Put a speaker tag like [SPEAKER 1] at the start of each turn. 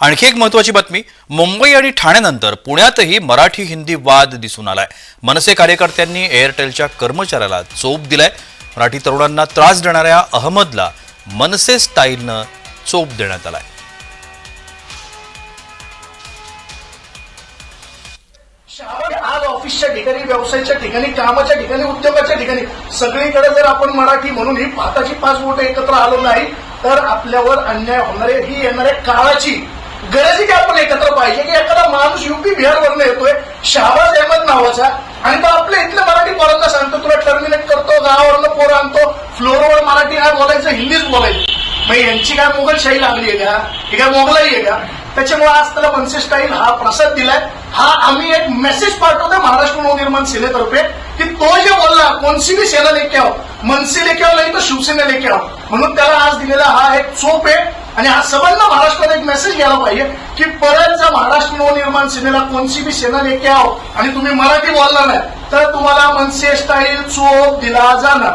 [SPEAKER 1] आणखी एक महत्वाची बातमी मुंबई आणि ठाण्यानंतर पुण्यातही मराठी हिंदी वाद दिसून आलाय. मनसे कार्यकर्त्यांनी एअरटेलच्या कर्मचाऱ्याला चोप दिलाय. मराठी तरुणांना त्रास देणाऱ्या अहमदला मनसे स्टाईलनं चोप देण्यात आलाय.
[SPEAKER 2] आज ऑफिसच्या ठिकाणी व्यवसायाच्या ठिकाणी कामाच्या ठिकाणी उद्योगाच्या ठिकाणी सगळीकडे जर आपण मराठी म्हणून ही भाताची पाच बोट एकत्र आलो नाही तर आपल्यावर अन्याय होणारे ही येणाऱ्या काळाची गरज आहे की आपण एकत्र पाहिजे की एखादा माणूस युपी बिहारवरनं येतोय शहाबाज अहमद नावाचा आणि तो आपल्या इथल्या मराठी पोरांना सांगतो तुला टर्मिनेट करतो गावावरनं पोरं आणतो फ्लोरवर मराठी नाही बोलायचं हिंदीच बोलायचं. मग यांची काय मोगलशाही लागली आहे का? ही काय मोगलाई आहे का? त्याच्यामुळे आज त्याला मनसे स्टाईल हा प्रसाद दिलाय. हा आम्ही एक मेसेज पाठवतोय महाराष्ट्र नवनिर्माण सेनेतर्फे की तो जे बोलला कोणसी बी सेना लेके आओ मनसे लेके आओ नाही तर शिवसेना लेके आओ म्हणून त्याला आज दिलेला हा एक चोप आहे. आणि हा सबंध महाराष्ट्रात एक मेसेज घ्यायला पाहिजे की परत जर महाराष्ट्र नवनिर्माण सेनेला कोणची बी सेना लेके आओ आणि तुम्ही मराठी बोलला नाही तर तुम्हाला मनसे स्टाईल चोप दिला जाणार.